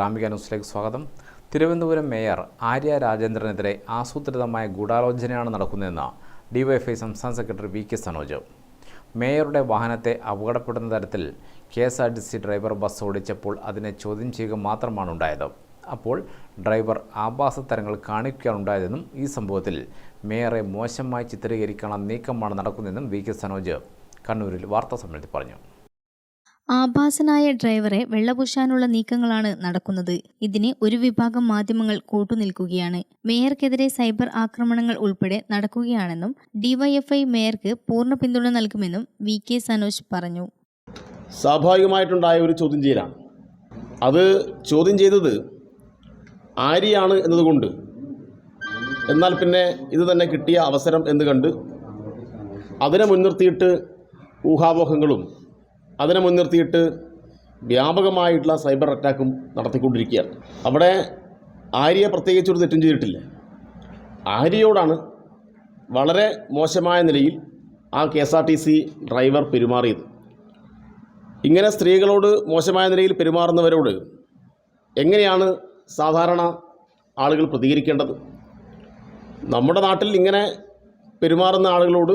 ഗ്രാമിക ന്യൂസിലേക്ക് സ്വാഗതം. തിരുവനന്തപുരം മേയർ ആര്യ രാജേന്ദ്രനെതിരെ ആസൂത്രിതമായ ഗൂഢാലോചനയാണ് നടക്കുന്നതെന്ന് ഡിവൈഎഫ്ഐ സംസ്ഥാന സെക്രട്ടറി വി കെ സനോജ്. മേയറുടെ വാഹനത്തെ അപകടപ്പെടുന്ന തരത്തിൽ K S R T C driver bus ഓടിച്ചപ്പോൾ അതിനെ ചോദ്യം ചെയ്യുക മാത്രമാണ് ഉണ്ടായത്. അപ്പോൾ ഡ്രൈവർ ആഭാസ ആഭാസത്തരങ്ങൾ കാണിക്കുകയാണുണ്ടായതെന്നും ഈ സംഭവത്തിൽ മേയറെ മോശമായി ചിത്രീകരിക്കാനുള്ള നീക്കമാണ് നടക്കുന്നതെന്നും വി കെ സനോജ് കണ്ണൂരിൽ വാർത്താ സമ്മേളനത്തിൽ പറഞ്ഞു. ആഭാസനായ ഡ്രൈവറെ വെള്ളപൂശാനുള്ള നീക്കങ്ങളാണ് നടക്കുന്നത്. ഇതിന് ഒരു വിഭാഗം മാധ്യമങ്ങൾ കൂട്ടുനിൽക്കുകയാണ്. മേയർക്കെതിരെ സൈബർ ആക്രമണങ്ങൾ ഉൾപ്പെടെ നടക്കുകയാണെന്നും ഡിവൈഎഫ്ഐ മേയർക്ക് പൂർണ പിന്തുണ നൽകുമെന്നും വി കെ സനോജ് പറഞ്ഞു. സ്വാഭാവികമായിട്ടുണ്ടായ ഒരു ചോദ്യം ചെയ്യലാണ്. അത് ചോദ്യം ചെയ്തത് ആര്യാണ് എന്നതുകൊണ്ട്. എന്നാൽ പിന്നെ ഇത് തന്നെ കിട്ടിയ അവസരം എന്ന് കണ്ട് അതിനെ മുൻനിർത്തിയിട്ട് ഊഹാപോഹങ്ങളും അതിനെ മുൻനിർത്തിയിട്ട് വ്യാപകമായിട്ടുള്ള സൈബർ അറ്റാക്കും നടത്തിക്കൊണ്ടിരിക്കുകയാണ്. അവിടെ ആര്യയെ പ്രത്യേകിച്ചൊരു തെറ്റും ചെയ്തിട്ടില്ല. ആര്യയോടാണ് വളരെ മോശമായ നിലയിൽ ആ K S R T C driver പെരുമാറിയത്. ഇങ്ങനെ സ്ത്രീകളോട് മോശമായ നിലയിൽ പെരുമാറുന്നവരോട് എങ്ങനെയാണ് സാധാരണ ആളുകൾ പ്രതികരിക്കേണ്ടത്? നമ്മുടെ നാട്ടിൽ ഇങ്ങനെ പെരുമാറുന്ന ആളുകളോട്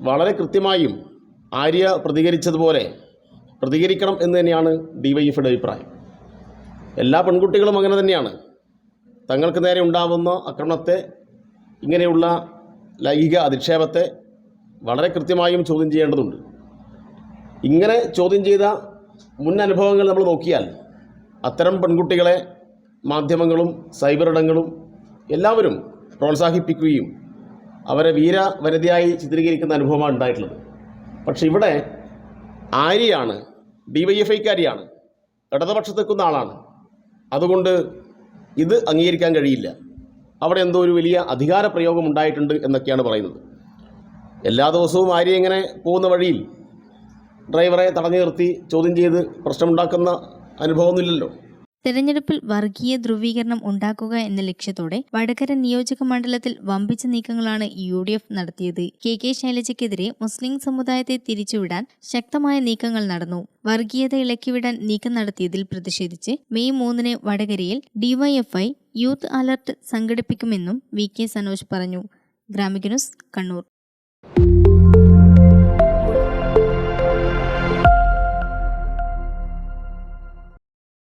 വളരെ കൃത്യമായും ആര്യ പ്രതികരിച്ചതുപോലെ പ്രതികരിക്കണം എന്ന് തന്നെയാണ് ഡി വൈ എഫിയുടെ അഭിപ്രായം. എല്ലാ പെൺകുട്ടികളും അങ്ങനെ തന്നെയാണ്. തങ്ങൾക്ക് നേരെ ഉണ്ടാവുന്ന ആക്രമണത്തെ ഇങ്ങനെയുള്ള ലൈംഗിക അധിക്ഷേപത്തെ വളരെ കൃത്യമായും ചോദ്യം ചെയ്യേണ്ടതുണ്ട്. ഇങ്ങനെ ചോദ്യം ചെയ്ത മുൻ അനുഭവങ്ങൾ നമ്മൾ നോക്കിയാൽ അത്തരം പെൺകുട്ടികളെ മാധ്യമങ്ങളും സൈബർ ഇടങ്ങളും എല്ലാവരും പ്രോത്സാഹിപ്പിക്കുകയും അവരെ വീര വനിതയായി ചിത്രീകരിക്കുന്ന അനുഭവമാണ് ഉണ്ടായിട്ടുള്ളത്. പക്ഷെ ഇവിടെ ആര്യയാണ് ഡി വൈ എഫ് ഐക്കാരിയാണ് ഇടതുപക്ഷത്ത് നിൽക്കുന്ന ആളാണ്. അതുകൊണ്ട് ഇത് അംഗീകരിക്കാൻ കഴിയില്ല. അവിടെ എന്തോ ഒരു വലിയ അധികാര പ്രയോഗം ഉണ്ടായിട്ടുണ്ട് എന്നൊക്കെയാണ് പറയുന്നത്. എല്ലാ ദിവസവും ആര്യ ഇങ്ങനെ പോകുന്ന വഴിയിൽ ഡ്രൈവറെ തടഞ്ഞു നിർത്തി ചോദ്യം ചെയ്ത് പ്രശ്നമുണ്ടാക്കുന്ന അനുഭവമൊന്നുമില്ലല്ലോ. തെരഞ്ഞെടുപ്പിൽ വർഗീയ ധ്രുവീകരണം ഉണ്ടാക്കുക എന്ന ലക്ഷ്യത്തോടെ വടകര നിയോജക മണ്ഡലത്തിൽ വമ്പിച്ച നീക്കങ്ങളാണ് യു ഡി എഫ് നടത്തിയത്. കെ കെ ശൈലജയ്ക്കെതിരെ മുസ്ലിം സമുദായത്തെ തിരിച്ചുവിടാൻ ശക്തമായ നീക്കങ്ങൾ നടന്നു. വർഗീയത ഇളക്കിവിടാൻ നീക്കം നടത്തിയതിൽ പ്രതിഷേധിച്ച് മെയ് മൂന്നിന് വടകരയിൽ ഡിവൈഎഫ്ഐ യൂത്ത് അലർട്ട് സംഘടിപ്പിക്കുമെന്നും വി കെ സനോജ് പറഞ്ഞു. ഗ്രാമിക ന്യൂസ് കണ്ണൂർ.